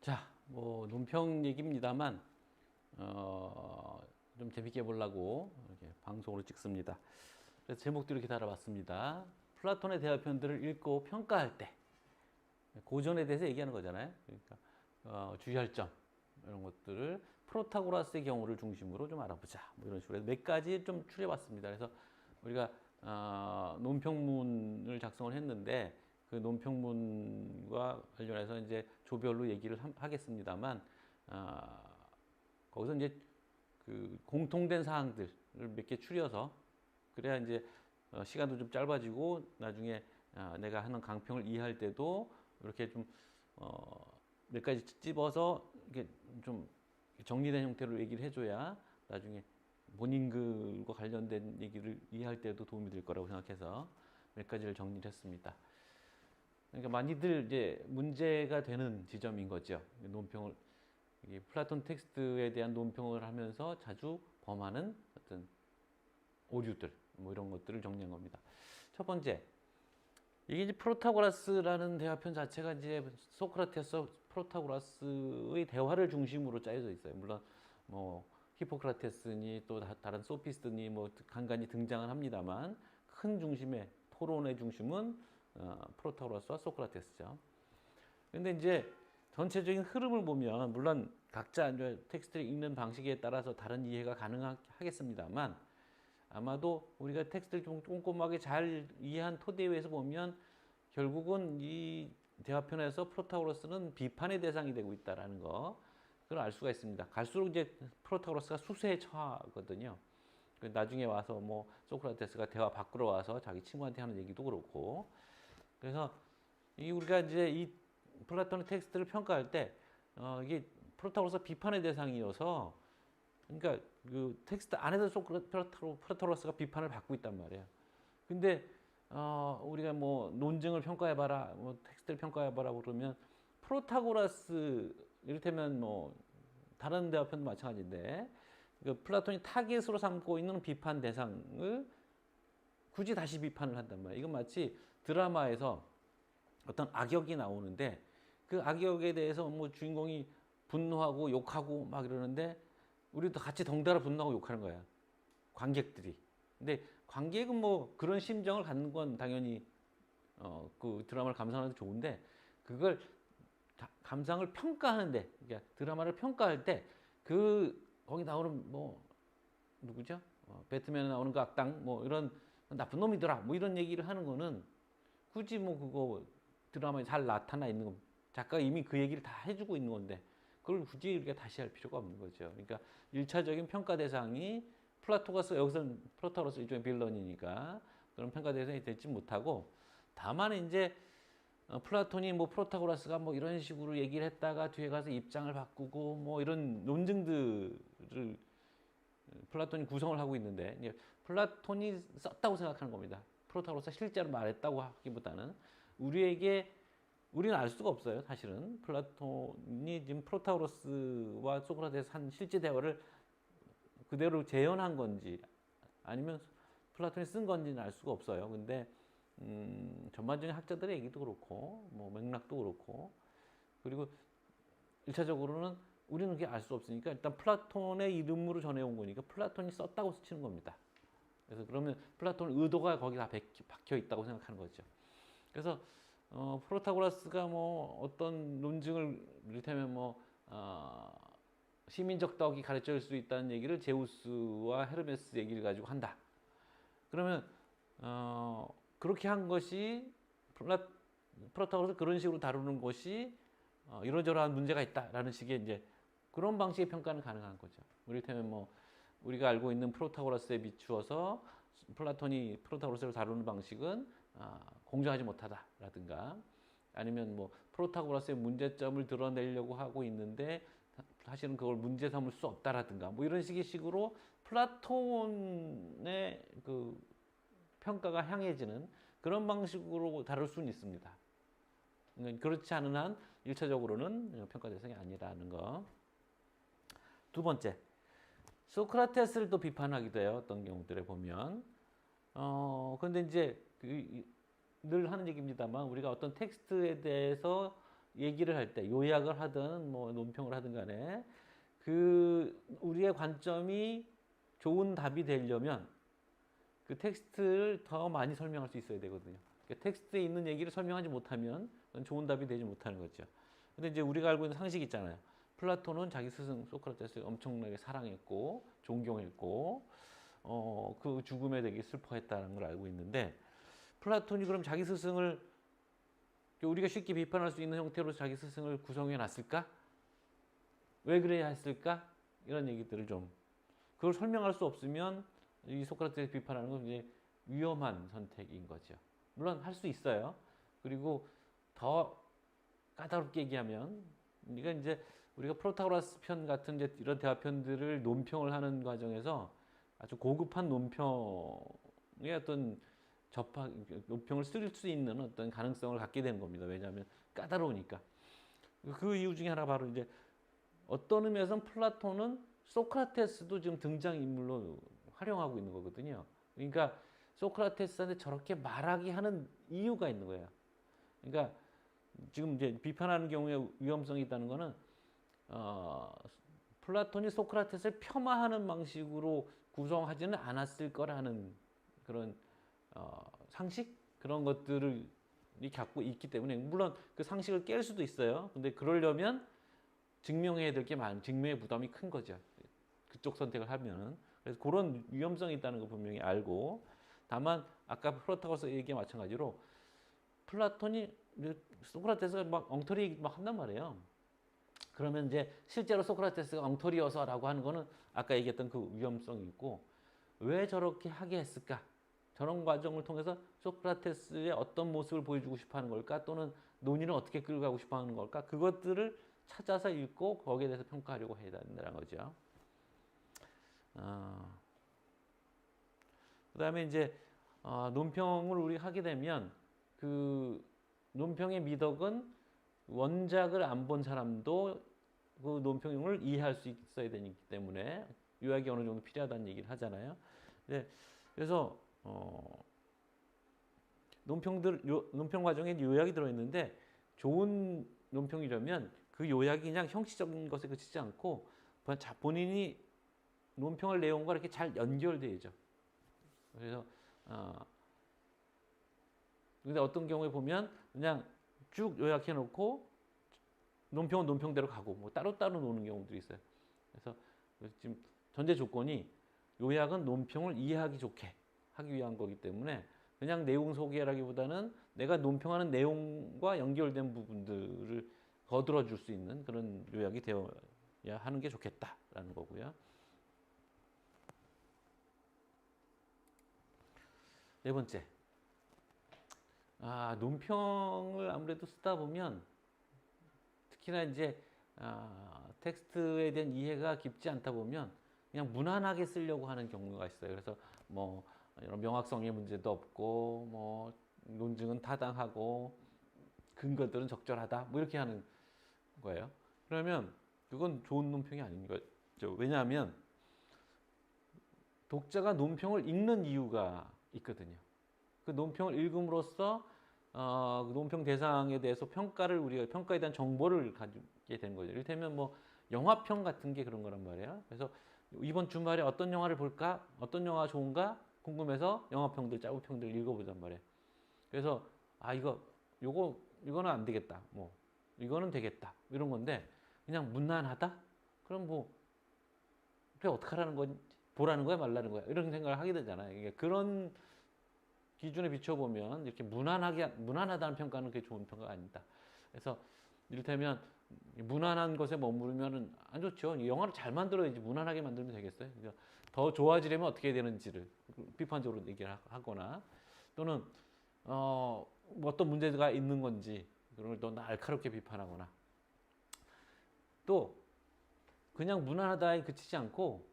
자, 뭐 논평 얘기입니다만 어, 좀 재밌게 보려고 이렇게 방송으로 찍습니다. 그래서 제목도 이렇게 달아봤습니다. 플라톤의 대화편들을 읽고 평가할 때 고전에 대해서 얘기하는 거잖아요. 그러니까 어, 주의할 점 이런 것들을 프로타고라스의 경우를 중심으로 좀 알아보자. 뭐 이런 식으로 몇 가지 좀 추려봤습니다. 그래서 우리가 어, 논평문을 작성을 했는데 그 논평문과 관련해서 이제 조별로 얘기를 함- 하겠습니다만 아, 거기서 이제 그 공통된 사항들을 몇 개 추려서 그래야 이제 어, 시간도 좀 짧아지고 나중에 아, 내가 하는 강평을 이해할 때도 이렇게 좀 어, 몇 가지 찝어서 이렇게 좀 정리된 형태로 얘기를 해줘야 나중에 본인 글과 관련된 얘기를 이해할 때도 도움이 될 거라고 생각해서 몇 가지를 정리를 했습니다. 그러니까 많이들 이제 문제가 되는 지점인 거죠. 논평을 플라톤 텍스트에 대한 논평을 하면서 자주 범하는 어떤 오류들 뭐 이런 것들을 정리한 겁니다. 첫 번째 이게 이제 프로타고라스라는 대화편 자체가 이제 소크라테스 프로타고라스의 대화를 중심으로 짜여져 있어요. 물론 뭐 히포크라테스니 또 다- 다른 소피스트니 뭐 간간히 등장을 합니다만 큰 중심의 토론의 중심은 어, 프로타고라스와 소크라테스죠. 근데 이제 전체적인 흐름을 보면 물론 각자 텍스트를 읽는 방식에 따라서 다른 이해가 가능하겠습니다만 아마도 우리가 텍스트를 좀 꼼꼼하게 잘 이해한 토대에 의해서 보면 결국은 이 대화편에서 프로타고라스는 비판의 대상이 되고 있다라는 거 그걸 알 수가 있습니다. 갈수록 이제 프로타고라스가 수세에 처하거든요. 그 나중에 와서 뭐 소크라테스가 대화 밖으로 와서 자기 친구한테 하는 얘기도 그렇고 그래서 이 우리가 이제 이 플라톤의 텍스트를 평가할 때 어, 이게 프로타고라스 비판의 대상이어서 그러니까 그 텍스트 안에서 소크라테스가 비판을 받고 있단 말이에요. 근데 어, 우리가 뭐 논증을 평가해봐라, 뭐 텍스트를 평가해봐라 그러면 프로타고라스 이를테면 뭐 다른 대화편도 마찬가지인데 그 플라톤이 타겟으로 삼고 있는 비판 대상을 굳이 다시 비판을 한단 말이에요. 이건 마치 드라마에서 어떤 악역이 나오는데 그 악역에 대해서 뭐 주인공이 분노하고 욕하고 막 이러는데 우리도 같이 덩달아 분노하고 욕하는 거야. 관객들이. 근데 관객은 뭐 그런 심정을 갖는 건 당연히 어 그 드라마를 감상하는 데 좋은데 그걸 다- 감상을 평가하는데 그러니까 드라마를 평가할 때 그 거기 나오는 뭐 누구죠? 어, 배트맨에 나오는 그 악당 뭐 이런 나쁜 놈이더라 뭐 이런 얘기를 하는 거는 굳이 뭐 그거 드라마에 잘 나타나 있는 거 작가가 이미 그 얘기를 다 해주고 있는 건데 그걸 굳이 이렇게 다시 할 필요가 없는 거죠. 그러니까 일차적인 평가 대상이 플라토가스 여기서는 프로타로스 일종의 빌런이니까 그런 평가 대상이 되지 못하고 다만 이제 어, 플라톤이 뭐 프로타고라스가 뭐 이런 식으로 얘기를 했다가 뒤에 가서 입장을 바꾸고 뭐 이런 논증들을 플라톤이 구성을 하고 있는데 플라톤이 썼다고 생각하는 겁니다. 프로타고라스가 실제로 말했다고 하기보다는 우리에게 우리는 알 수가 없어요. 사실은 플라톤이 지금 프로타고라스와 소크라테스 한 실제 대화를 그대로 재현한 건지 아니면 플라톤이 쓴 건지는 알 수가 없어요. 근데 음, 전반적인 학자들의 얘기도 그렇고 뭐 맥락도 그렇고 그리고 일차적으로는 우리는 그게 알 수 없으니까 일단 플라톤의 이름으로 전해온 거니까 플라톤이 썼다고 치는 겁니다. 그래서 그러면 플라톤 의도가 거기 다 박혀 있다고 생각하는 거죠. 그래서 어, 프로타고라스가 뭐 어떤 논증을 이를테면 뭐 어, 시민적 덕이 가르쳐 줄 수 있다는 얘기를 제우스와 헤르메스 얘기를 가지고 한다. 그러면 어, 그렇게 한 것이 플라, 프로타고라스 그런 식으로 다루는 것이 어, 이러저러한 문제가 있다라는 식의 이제 그런 방식의 평가는 가능한 거죠. 이를테면 뭐 우리가 알고 있는 프로타고라스에 비추어서 플라톤이 프로타고라스를 다루는 방식은 아, 공정하지 못하다라든가 아니면 뭐 프로타고라스의 문제점을 드러내려고 하고 있는데 사실은 그걸 문제 삼을 수 없다라든가 뭐 이런 식의 식으로 플라톤의 그 평가가 향해지는 그런 방식으로 다룰 수는 있습니다. 그러니까 그렇지 않은 한 일차적으로는 평가 대상이 아니라는 거. 두 번째, 소크라테스를 또 비판하기도 해요. 어떤 경우들에 보면. 어, 근데 이제 그, 늘 하는 얘기입니다만 우리가 어떤 텍스트에 대해서 얘기를 할 때 요약을 하든 뭐 논평을 하든 간에 그 우리의 관점이 좋은 답이 되려면 그 텍스트를 더 많이 설명할 수 있어야 되거든요. 그러니까 텍스트에 있는 얘기를 설명하지 못하면 좋은 답이 되지 못하는 거죠. 근데 이제 우리가 알고 있는 상식 있잖아요. 플라톤은 자기 스승 소크라테스를 엄청나게 사랑했고 존경했고 어, 그 죽음에 되게 슬퍼했다는 걸 알고 있는데 플라톤이 그럼 자기 스승을 우리가 쉽게 비판할 수 있는 형태로 자기 스승을 구성해 놨을까? 왜 그래야 했을까? 이런 얘기들을 좀 그걸 설명할 수 없으면 이 소크라테스 비판하는 건 이제 위험한 선택인 거죠. 물론 할 수 있어요. 그리고 더 까다롭게 얘기하면 우리가 이제 우리가 프로타고라스 편 같은 이제 이런 대화편들을 논평을 하는 과정에서 아주 고급한 논평의 어떤 접하 논평을 쓸 수 있는 어떤 가능성을 갖게 되는 겁니다. 왜냐하면 까다로우니까. 그 이유 중에 하나 바로 이제 어떤 의미에서는 플라톤은 소크라테스도 지금 등장 인물로 활용하고 있는 거거든요. 그러니까 소크라테스한테 저렇게 말하게 하는 이유가 있는 거예요. 그러니까 지금 이제 비판하는 경우에 위험성이 있다는 거는 어, 플라톤이 소크라테스를 폄하하는 방식으로 구성하지는 않았을 거라는 그런 어, 상식 그런 것들을 이 갖고 있기 때문에 물론 그 상식을 깰 수도 있어요. 근데 그러려면 증명해야 될 게 많, 증명의 부담이 큰 거죠. 그쪽 선택을 하면은 그래서 그런 위험성이 있다는 거 분명히 알고 다만 아까 프로타고스 얘기와 마찬가지로 플라톤이 소크라테스가 막 엉터리 막 한단 말이에요. 그러면 이제 실제로 소크라테스가 엉터리여서라고 하는 거는 아까 얘기했던 그 위험성이 있고 왜 저렇게 하게 했을까? 저런 과정을 통해서 소크라테스의 어떤 모습을 보여주고 싶어 하는 걸까? 또는 논의를 어떻게 끌고 가고 싶어 하는 걸까? 그것들을 찾아서 읽고 거기에 대해서 평가하려고 해야 된다는 거죠. 어, 그 다음에 이제 어, 논평을 우리 하게 되면 그 논평의 미덕은 원작을 안 본 사람도 그 논평을 이해할 수 있어야 되기 때문에 요약이 어느 정도 필요하다는 얘기를 하잖아요. 네, 그래서 어, 논평들 요, 논평 과정에 요약이 들어있는데 좋은 논평이라면 그 요약이 그냥 형식적인 것에 그치지 않고 본인이 논평할 내용과 이렇게 잘 연결되죠. 그래서 어, 근데 어떤 경우에 보면 그냥 쭉 요약해 놓고 논평은 논평대로 가고 뭐 따로따로 노는 경우들이 있어요. 그래서 지금 전제 조건이 요약은 논평을 이해하기 좋게 하기 위한 거기 때문에 그냥 내용 소개라기보다는 내가 논평하는 내용과 연결된 부분들을 거들어 줄 수 있는 그런 요약이 되어야 하는 게 좋겠다라는 거고요. 네 번째. 아, 논평을 아무래도 쓰다 보면 특히나 이제 아, 텍스트에 대한 이해가 깊지 않다 보면 그냥 무난하게 쓰려고 하는 경우가 있어요. 그래서 뭐 이런 명확성의 문제도 없고 뭐 논증은 타당하고 근거들은 적절하다 뭐 이렇게 하는 거예요. 그러면 그건 좋은 논평이 아닌 거죠. 왜냐하면 독자가 논평을 읽는 이유가 있거든요. 그 논평을 읽음으로써 어, 그 논평 대상에 대해서 평가를 우리가 평가에 대한 정보를 가지게 되는 거죠. 이를테면 뭐 영화평 같은 게 그런 거란 말이에요. 그래서 이번 주말에 어떤 영화를 볼까? 어떤 영화가 좋은가? 궁금해서 영화평들, 짜고평들 읽어보단 말이에요. 그래서 아 이거 요거 이거는 안 되겠다. 뭐 이거는 되겠다. 이런 건데 그냥 무난하다? 그럼 뭐 그래 어떡하라는 건 보라는 거야 말라는 거야 이런 생각을 하게 되잖아요. 이게 그런 기준에 비춰보면 이렇게 무난하게 무난하다는 평가는 그게 좋은 평가가 아니다. 그래서 이를테면 무난한 것에 머무르면 안 좋죠. 영화를 잘 만들어야지 무난하게 만들면 되겠어요. 그러니까 더 좋아지려면 어떻게 되는지를 비판적으로 얘기를 하거나 또는 어, 뭐 어떤 문제가 있는 건지 그런 걸 더 날카롭게 비판하거나 또 그냥 무난하다에 그치지 않고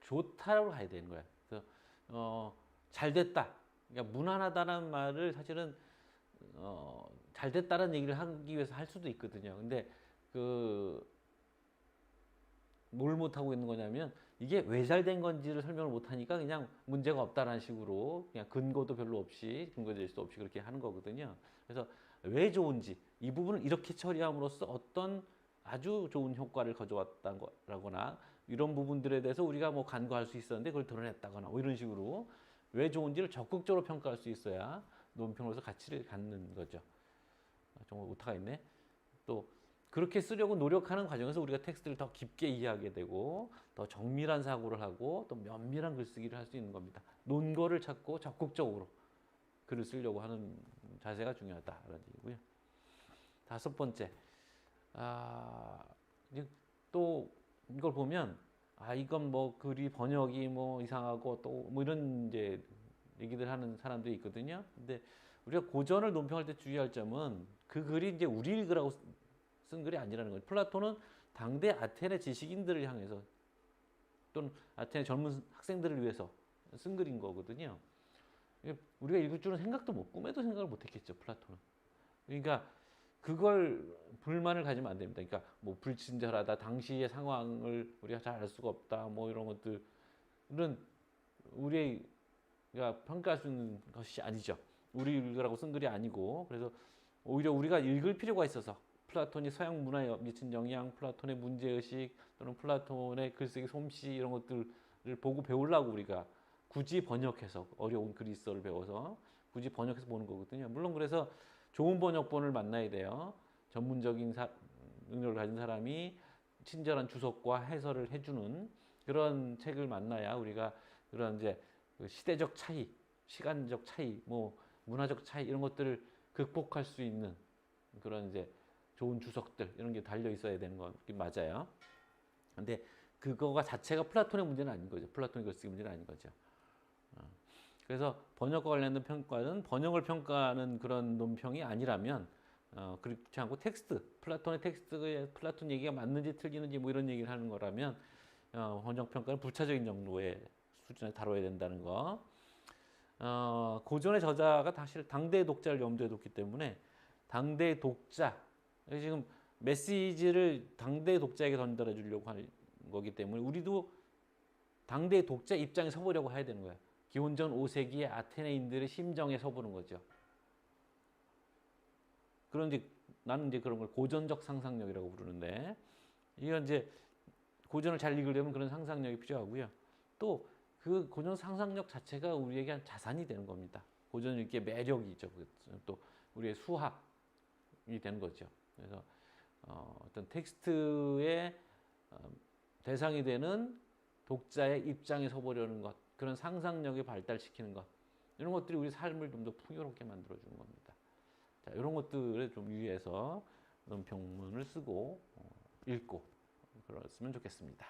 좋다로 가야 되는 거야. 그래서 어, 잘 됐다. 그러니까 무난하다는 말을 사실은 어, 잘 됐다는 얘기를 하기 위해서 할 수도 있거든요. 근데 그 뭘 못하고 있는 거냐면 이게 왜 잘 된 건지를 설명을 못 하니까 그냥 문제가 없다라는 식으로 그냥 근거도 별로 없이 근거 제시도 없이 그렇게 하는 거거든요. 그래서 왜 좋은지 이 부분을 이렇게 처리함으로써 어떤 아주 좋은 효과를 가져왔다거나 이런 부분들에 대해서 우리가 뭐 간과할 수 있었는데 그걸 드러냈다거나 뭐 이런 식으로 왜 좋은지를 적극적으로 평가할 수 있어야 논평으로서 가치를 갖는 거죠. 아, 정말 오타가 있네. 또 그렇게 쓰려고 노력하는 과정에서 우리가 텍스트를 더 깊게 이해하게 되고 더 정밀한 사고를 하고 또 면밀한 글쓰기를 할 수 있는 겁니다. 논거를 찾고 적극적으로 글을 쓰려고 하는 자세가 중요하다라는 얘기고요. 다섯 번째, 아, 또 이걸 보면 아 이건 뭐 글이 번역이 뭐 이상하고 또 뭐 이런 이제 얘기들 하는 사람들이 있거든요. 근데 우리가 고전을 논평할 때 주의할 점은 그 글이 이제 우리 읽으라고 쓴 글이 아니라는 거예요. 플라톤은 당대 아테네 지식인들을 향해서 또는 아테네 젊은 학생들을 위해서 쓴 글인 거거든요. 우리가 읽을 줄은 생각도 못 꿈에도 생각을 못 했겠죠, 플라톤은. 그러니까 그걸 불만을 가지면 안 됩니다. 그러니까 뭐 불친절하다, 당시의 상황을 우리가 잘 알 수가 없다, 뭐 이런 것들은 우리가 평가할 수 있는 것이 아니죠. 우리 읽으라고 쓴 글이 아니고 그래서 오히려 우리가 읽을 필요가 있어서 플라톤이 서양 문화에 미친 영향, 플라톤의 문제 의식 또는 플라톤의 글쓰기 솜씨 이런 것들을 보고 배우려고 우리가 굳이 번역해서 어려운 그리스어를 배워서 굳이 번역해서 보는 거거든요. 물론 그래서 좋은 번역본을 만나야 돼요. 전문적인 사, 능력을 가진 사람이 친절한 주석과 해설을 해주는 그런 책을 만나야 우리가 그런 이제 그 시대적 차이, 시간적 차이, 뭐 문화적 차이 이런 것들을 극복할 수 있는 그런 이제 좋은 주석들 이런 게 달려 있어야 되는 건 맞아요. 근데 그거가 자체가 플라톤의 문제는 아닌 거죠. 플라톤의 글쓰기 문제는 아닌 거죠. 어. 그래서 번역과 관련된 평가는 번역을 평가하는 그런 논평이 아니라면 어, 그렇지 않고 텍스트, 플라톤의 텍스트에 플라톤 얘기가 맞는지 틀리는지 뭐 이런 얘기를 하는 거라면 어, 번역 평가는 부차적인 정도의 수준에 다뤄야 된다는 거. 어, 고전의 저자가 사실 당대의 독자를 염두에 뒀기 때문에 당대의 독자 지금 메시지를 당대의 독자에게 전달해 주려고 하는 거기 때문에 우리도 당대의 독자 입장에 서보려고 해야 되는 거야. 기원전 5세기의 아테네인들의 심정에 서보는 거죠. 그런 이제 나는 이제 그런 걸 고전적 상상력이라고 부르는데 이건 이제 고전을 잘 읽으려면 그런 상상력이 필요하고요. 또 그 고전 상상력 자체가 우리에게 한 자산이 되는 겁니다. 고전 읽기의 매력이죠. 또 우리의 수학이 되는 거죠. 그래서 어, 어떤 텍스트의 어, 대상이 되는 독자의 입장에 서보려는 것, 그런 상상력을 발달시키는 것, 이런 것들이 우리 삶을 좀 더 풍요롭게 만들어주는 겁니다. 자, 이런 것들에 좀 유의해서 논평문을 쓰고 어, 읽고 그랬으면 좋겠습니다.